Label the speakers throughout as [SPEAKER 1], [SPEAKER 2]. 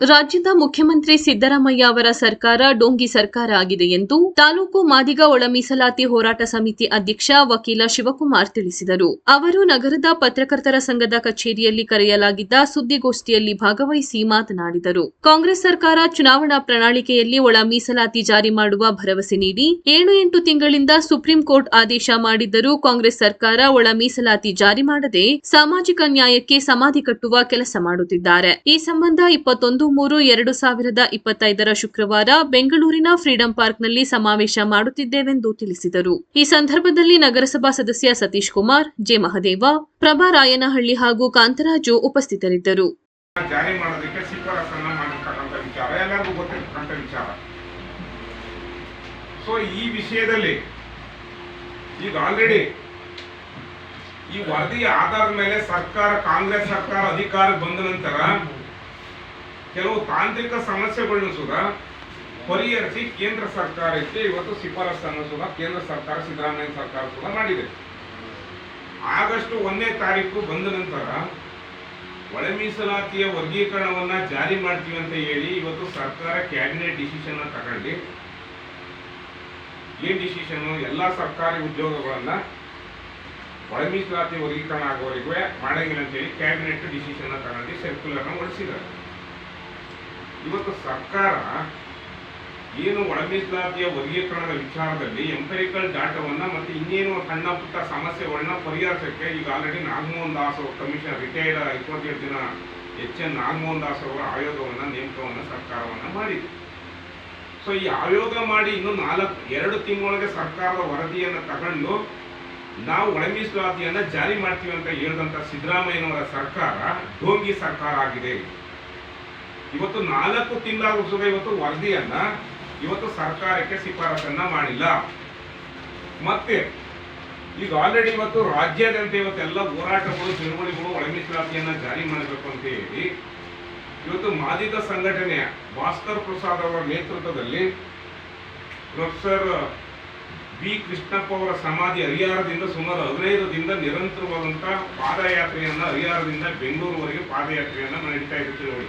[SPEAKER 1] ರಾಜ್ಯದ ಮುಖ್ಯಮಂತ್ರಿ ಸಿದ್ದರಾಮಯ್ಯ ಅವರ ಸರ್ಕಾರ ಡೋಂಗಿ ಸರ್ಕಾರ ಆಗಿದೆ ಎಂದು ತಾಲೂಕು ಮಾದಿಗ ಒಳ ಮೀಸಲಾತಿ ಹೋರಾಟ ಸಮಿತಿ ಅಧ್ಯಕ್ಷ ವಕೀಲ ಶಿವಕುಮಾರ್ ತಿಳಿಸಿದರು. ಅವರು ನಗರದ ಪತ್ರಕರ್ತರ ಸಂಘದ ಕಚೇರಿಯಲ್ಲಿ ಕರೆಯಲಾಗಿದ್ದ ಸುದ್ದಿಗೋಷ್ಠಿಯಲ್ಲಿ ಭಾಗವಹಿಸಿ ಮಾತನಾಡಿದರು. ಕಾಂಗ್ರೆಸ್ ಸರ್ಕಾರ ಚುನಾವಣಾ ಪ್ರಣಾಳಿಕೆಯಲ್ಲಿ ಒಳ ಮೀಸಲಾತಿ ಜಾರಿ ಮಾಡುವ ಭರವಸೆ ನೀಡಿ ಏಳು ಎಂಟು ತಿಂಗಳಿಂದ ಸುಪ್ರೀಂ ಕೋರ್ಟ್ ಆದೇಶ ಮಾಡಿದ್ದರೂ ಕಾಂಗ್ರೆಸ್ ಸರ್ಕಾರ ಒಳ ಮೀಸಲಾತಿ ಜಾರಿ ಮಾಡದೆ ಸಾಮಾಜಿಕ ನ್ಯಾಯಕ್ಕೆ ಸಮಾಧಿ ಕಟ್ಟುವ ಕೆಲಸ ಮಾಡುತ್ತಿದ್ದಾರೆ. ಈ ಸಂಬಂಧ ಇಪ್ಪತ್ತೊಂದು ಮೂರು, ಎರಡು ಸಾವಿರದ ಇಪ್ಪತ್ತೈದರ ಶುಕ್ರವಾರ ಬೆಂಗಳೂರಿನ ಫ್ರೀಡಂ ಪಾರ್ಕ್ನಲ್ಲಿ ಸಮಾವೇಶ ಮಾಡುತ್ತಿದ್ದೇವೆಂದು ತಿಳಿಸಿದರು. ಈ ಸಂದರ್ಭದಲ್ಲಿ ನಗರಸಭಾ ಸದಸ್ಯ ಸತೀಶ್ ಕುಮಾರ್, ಜೆ. ಮಹದೇವ, ಪ್ರಭಾ ರಾಯನಹಳ್ಳಿ ಹಾಗೂ ಕಾಂತರಾಜು ಉಪಸ್ಥಿತರಿದ್ದರು.
[SPEAKER 2] ಈ ವಿಷಯದಲ್ಲಿ ಈಗ ಆಲ್ರೆಡಿ ಈ ವರದಿಯ ಆಧಾರದ ಮೇಲೆ ಸರ್ಕಾರ, ಕಾಂಗ್ರೆಸ್ ಸರ್ಕಾರ ಅಧಿಕಾರ ಬಂದ ನಂತರ ಕೆಲವು ತಾಂತ್ರಿಕ ಸಮಸ್ಯೆಗಳನ್ನು ಸುದ ಪರಿಹರಿಸಿ ಕೇಂದ್ರ ಸರ್ಕಾರಕ್ಕೆ ಇವತ್ತು ಶಿಫಾರಸನ್ನು ಸುದ ಕೇಂದ್ರ ಸರ್ಕಾರ, ಸಿದ್ದರಾಮಯ್ಯ ಸರ್ಕಾರ ಸುಧ ಮಾಡಿದೆ. ಆಗಸ್ಟ್ ಒಂದನೇ ತಾರೀಕು ಬಂದ ನಂತರ ಒಳ ಮೀಸಲಾತಿಯ ವರ್ಗೀಕರಣವನ್ನ ಜಾರಿ ಮಾಡ್ತೀವಿ ಅಂತ ಹೇಳಿ ಇವತ್ತು ಸರ್ಕಾರ ಕ್ಯಾಬಿನೆಟ್ ಡಿಸಿಷನ್ ತಗೊಂಡು ಏನ್ ಡಿಸಿಷನ್ ಎಲ್ಲ ಸರ್ಕಾರಿ ಉದ್ಯೋಗಗಳನ್ನ ಒಳ ಮೀಸಲಾತಿ ವರ್ಗೀಕರಣ ಆಗೋವರೆಗೂ ಮಾಡಂಗಿಲ್ಲ ಅಂತ ಹೇಳಿ ಕ್ಯಾಬಿನೆಟ್ ಡಿಸಿಷನ್ ತಗೊಂಡು ಸರ್ಕ್ಯುಲರ್ನ ಹೊರಡಿಸಿದ್ದಾರೆ ಇವತ್ತು ಸರ್ಕಾರ ಏನು ಒಳಮೀಸಲಾತಿಯ ವರ್ಗೀಕರಣದ ವಿಚಾರದಲ್ಲಿ ಎಂಪರಿಕಲ್ ಡಾಟಾವನ್ನ ಮತ್ತೆ ಇನ್ನೇನು ಸಣ್ಣ ಪುಟ್ಟ ಸಮಸ್ಯೆಗಳನ್ನ ಪರಿಹರಿಸಕ್ಕೆ ಈಗ ಆಲ್ರೆಡಿ ನಾಗಮೋಹನ್ ದಾಸ್ ಅವರು ಕಮಿಷನ್ ರಿಟೈರ್ಡ್ ಇಪ್ಪತ್ತೇಳು ದಿನ ಎಚ್ ಎನ್ ನಾಗಮೋಹನ್ ದಾಸ್ ಅವರ ಆಯೋಗವನ್ನ ನೇಮಕವನ್ನ ಸರ್ಕಾರವನ್ನ ಮಾಡಿದೆ ಸೊ ಈ ಆಯೋಗ ಮಾಡಿ ಇನ್ನು ನಾಲ್ಕು, ಎರಡು ತಿಂಗಳೊಳಗೆ ಸರ್ಕಾರದ ವರದಿಯನ್ನ ತಗೊಂಡು ನಾವು ಒಳ ಮೀಸಲಾತಿಯನ್ನ ಜಾರಿ ಮಾಡ್ತೀವಿ ಅಂತ ಹೇಳಿದಂತ ಸಿದ್ದರಾಮಯ್ಯನವರ ಸರ್ಕಾರ, ಢೋಂಗಿ ಸರ್ಕಾರ ಆಗಿದೆ. ಇವತ್ತು ನಾಲ್ಕು ತಿಂಗಳ ಸುದ ಇವತ್ತು ವರದಿಯನ್ನ ಇವತ್ತು ಸರ್ಕಾರಕ್ಕೆ ಶಿಫಾರಸನ್ನ ಮಾಡಿಲ್ಲ. ಮತ್ತೆ ಈಗ ಆಲ್ರೆಡಿ ಇವತ್ತು ರಾಜ್ಯಾದ್ಯಂತ ಇವತ್ತೆಲ್ಲ ಹೋರಾಟಗಳು ಚಳುವಳಿಗಳು ಒಳಮೀಸಲಾತಿಯನ್ನ ಜಾರಿ ಮಾಡಬೇಕು ಅಂತ ಹೇಳಿ ಇವತ್ತು ಮಾದಿಗ ಸಂಘಟನೆಯ ಭಾಸ್ಕರ್ ಪ್ರಸಾದ್ ಅವರ ನೇತೃತ್ವದಲ್ಲಿ ಪ್ರೊಫೆಸರ್ ಬಿ ಕೃಷ್ಣಪ್ಪ ಅವರ ಸಮಾಧಿ ಹರಿಹಾರದಿಂದ ಸುಮಾರು ಹದಿನೈದು ದಿನದ ನಿರಂತರವಾದಂತಹ ಪಾದಯಾತ್ರೆಯನ್ನ ಹರಿಹಾರದಿಂದ ಬೆಂಗಳೂರುವರೆಗೆ ಪಾದಯಾತ್ರೆಯನ್ನ ನಡೀತಾ ಇರುತ್ತೆ ಚಳುವಳಿ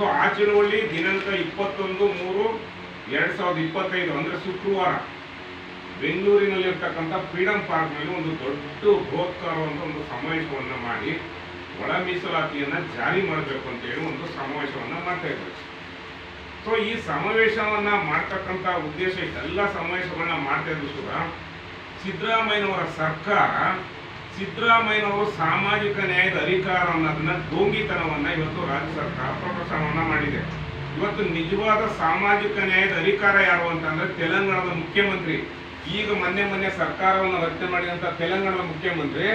[SPEAKER 2] ಸೊ, ಆ ಚಳುವಳಿ ದಿನಾಂಕ ಇಪ್ಪತ್ತೊಂದು ಮೂರು ಎರಡ್ ಸಾವಿರದ ಇಪ್ಪತ್ತೈದು ಅಂದ್ರೆ ಶುಕ್ರವಾರ. ಬೆಂಗಳೂರಿನಲ್ಲಿರ್ತಕ್ಕಂಥ ಫ್ರೀಡಂ ಪಾರ್ಕ್ನಲ್ಲಿ ಒಂದು ದೊಡ್ಡ ಬೃಹತ್ಕಾರವಾದ ಒಂದು ಸಮಾವೇಶವನ್ನ ಮಾಡಿ, ಒಳ ಮೀಸಲಾತಿಯನ್ನು ಜಾರಿ ಮಾಡಬೇಕು ಅಂತ ಹೇಳಿ ಒಂದು ಸಮಾವೇಶವನ್ನ ಮಾಡ್ತಾ ಇದ್ದಾರೆ. ಸೊ, ಈ ಸಮಾವೇಶವನ್ನ ಮಾಡ್ತಕ್ಕಂಥ ಉದ್ದೇಶ ಎಲ್ಲ ಸಮಾವೇಶಗಳನ್ನ ಮಾಡ್ತಾ ಇದ್ರು ಕೂಡ ಸಿದ್ದರಾಮಯ್ಯನವರ ಸರ್ಕಾರ ಸಿದ್ದರಾಮಯ್ಯನವರು ಸಾಮಾಜಿಕ ನ್ಯಾಯದ ಅಧಿಕಾರ ಅನ್ನೋದನ್ನ ಡೋಂಗಿತನವನ್ನ ಇವತ್ತು ರಾಜ್ಯ ಸರ್ಕಾರ ಪ್ರದರ್ಶನವನ್ನ ಮಾಡಿದೆ. ಇವತ್ತು ನಿಜವಾದ ಸಾಮಾಜಿಕ ನ್ಯಾಯದ ಅಧಿಕಾರ ಯಾರು ಅಂತಂದ್ರೆ ತೆಲಂಗಾಣದ ಮುಖ್ಯಮಂತ್ರಿ. ಈಗ ಮೊನ್ನೆ ಮೊನ್ನೆ ಸರ್ಕಾರವನ್ನು ರಚನೆ ಮಾಡಿದಂತ ತೆಲಂಗಾಣದ ಮುಖ್ಯಮಂತ್ರಿ,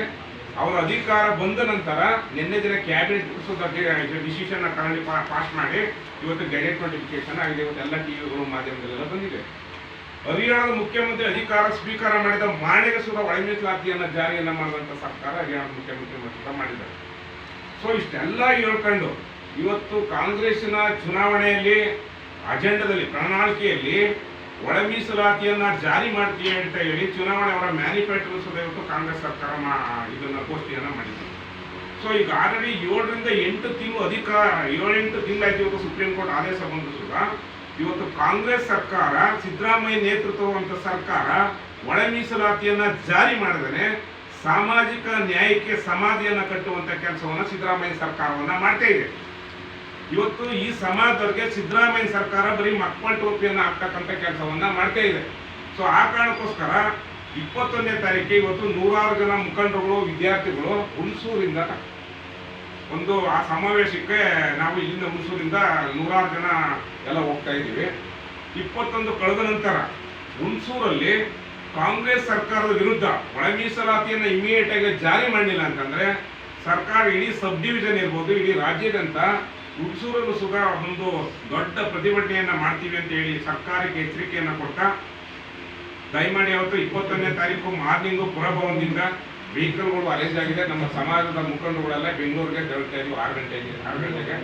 [SPEAKER 2] ಅವರ ಅಧಿಕಾರ ಬಂದ ನಂತರ ನಿನ್ನೆ ದಿನ ಕ್ಯಾಬಿನೆಟ್ ಡಿಸಿಷನ್ ಪಾಸ್ ಮಾಡಿ ಇವತ್ತು ಗೆಜೆಟ್ ನೋಟಿಫಿಕೇಶನ್ ಆಗಿದೆ. ಇವತ್ತು ಎಲ್ಲ ಟಿವಿಗಳು ಮಾಧ್ಯಮದಲ್ಲೆಲ್ಲ ಬಂದಿದೆ. ಹರಿಯಾಣದ ಮುಖ್ಯಮಂತ್ರಿ ಅಧಿಕಾರ ಸ್ವೀಕಾರ ಮಾಡಿದ ಮಾಣಿಗೆ ಸುರ ಒಳಮೀಸಲಾತಿಯನ್ನು ಜಾರಿಯನ್ನು ಮಾಡಿದಂತ ಸರ್ಕಾರ ಹರಿಯಾಣದ ಮುಖ್ಯಮಂತ್ರಿ ಮಟ್ಟದ ಮಾಡಿದ್ದಾರೆ. ಸೊ ಇಷ್ಟೆಲ್ಲ ಹೇಳ್ಕೊಂಡು ಇವತ್ತು ಕಾಂಗ್ರೆಸ್ಸಿನ ಚುನಾವಣೆಯಲ್ಲಿ, ಅಜೆಂಡದಲ್ಲಿ, ಪ್ರಣಾಳಿಕೆಯಲ್ಲಿ ಒಳ ಮೀಸಲಾತಿಯನ್ನ ಜಾರಿ ಮಾಡ್ತೀಯ ಅಂತ ಹೇಳಿ ಚುನಾವಣೆ ಅವರ ಮ್ಯಾನಿಫೆಸ್ಟೋ ಸಹ ಇವತ್ತು ಕಾಂಗ್ರೆಸ್ ಸರ್ಕಾರ ಇದನ್ನ ಘೋಷಣೆಯನ್ನ ಮಾಡಿದೆ ಸೊ ಈಗ ಆಲ್ರೆಡಿ ಏಳರಿಂದ ಎಂಟು ತಿಂಗಳು ಅಧಿಕಾರ ಏಳೆಂಟು ತಿಂಗಳಾಯ್ತು ಇವತ್ತು ಸುಪ್ರೀಂ ಕೋರ್ಟ್ ಆದೇಶ ಬಂದು ಸುದ ಇವತ್ತು ಕಾಂಗ್ರೆಸ್ ಸರ್ಕಾರ, ಸಿದ್ದರಾಮಯ್ಯ ನೇತೃತ್ವವಂತ ಸರ್ಕಾರ ಒಳ ಮೀಸಲಾತಿಯನ್ನ ಜಾರಿ ಮಾಡಿದರೆ ಸಾಮಾಜಿಕ ನ್ಯಾಯಕ್ಕೆ ಸಮಾಧಿಯನ್ನು ಕಟ್ಟುವಂತ ಕೆಲಸವನ್ನ ಸಿದ್ದರಾಮಯ್ಯ ಸರ್ಕಾರವನ್ನ ಮಾಡ್ತಾ ಇದೆ. ಇವತ್ತು ಈ ಸಮಾಜದವರಿಗೆ ಸಿದ್ದರಾಮಯ್ಯ ಸರ್ಕಾರ ಬರೀ ಮಕ್ಕಳ ಟೋಪಿಯನ್ನು ಹಾಕ್ತಕ್ಕಂಥ ಕೆಲಸವನ್ನ ಮಾಡ್ತಾ ಇದೆ. ಸೊ ಆ ಕಾರಣಕ್ಕೋಸ್ಕರ ಇಪ್ಪತ್ತೊಂದನೇ ತಾರೀಕಿಗೆ ಇವತ್ತು ನೂರಾರು ಜನ ಮುಖಂಡರುಗಳು, ವಿದ್ಯಾರ್ಥಿಗಳು ಹುಣಸೂರಿಂದ ಒಂದು ಆ ಸಮಾವೇಶಕ್ಕೆ ನಾವು ಇಲ್ಲಿಂದ ಹುಣಸೂರಿಂದ ನೂರಾರು ಜನ ಎಲ್ಲ ಹೋಗ್ತಾ ಇದ್ದೀವಿ. ಇಪ್ಪತ್ತೊಂದು ಕಳೆದ ನಂತರ ಹುಣಸೂರಲ್ಲಿ ಕಾಂಗ್ರೆಸ್ ಸರ್ಕಾರದ ವಿರುದ್ಧ ಒಳ ಮೀಸಲಾತಿಯನ್ನು ಇಮಿಡಿಯೇಟ್ ಆಗಿ ಜಾರಿ ಮಾಡಲಿಲ್ಲ ಅಂತಂದ್ರೆ ಸರ್ಕಾರ ಇಡೀ ಸಬ್ ಡಿವಿಷನ್ ಇರ್ಬೋದು, ಇಡೀ ರಾಜ್ಯದಂತ ಹುಣಸೂರನ್ನು ಸುಧಾ ಒಂದು ದೊಡ್ಡ ಪ್ರತಿಭಟನೆಯನ್ನ ಮಾಡ್ತೀವಿ ಅಂತ ಹೇಳಿ ಸರ್ಕಾರಕ್ಕೆ ಎಚ್ಚರಿಕೆಯನ್ನ ಕೊಟ್ಟ ದಯಮಾಡಿ ಅವತ್ತು ಇಪ್ಪತ್ತೊಂದನೇ ತಾರೀಕು ಮಾರ್ನಿಂಗು ಪುರಭವನದಿಂದ ವೆಹಿಕಲ್ಗಳು ಅರೇಂಜ್ ಆಗಿದೆ. ನಮ್ಮ ಸಮಾಜದ ಮುಖಂಡಗಳೆಲ್ಲ ಬೆಂಗಳೂರಿಗೆ ತೆರಳ್ತಾ ಇದ್ವಿ ಆರು ಗಂಟೆಗೆ ಆರು ಗಂಟೆಗೆ.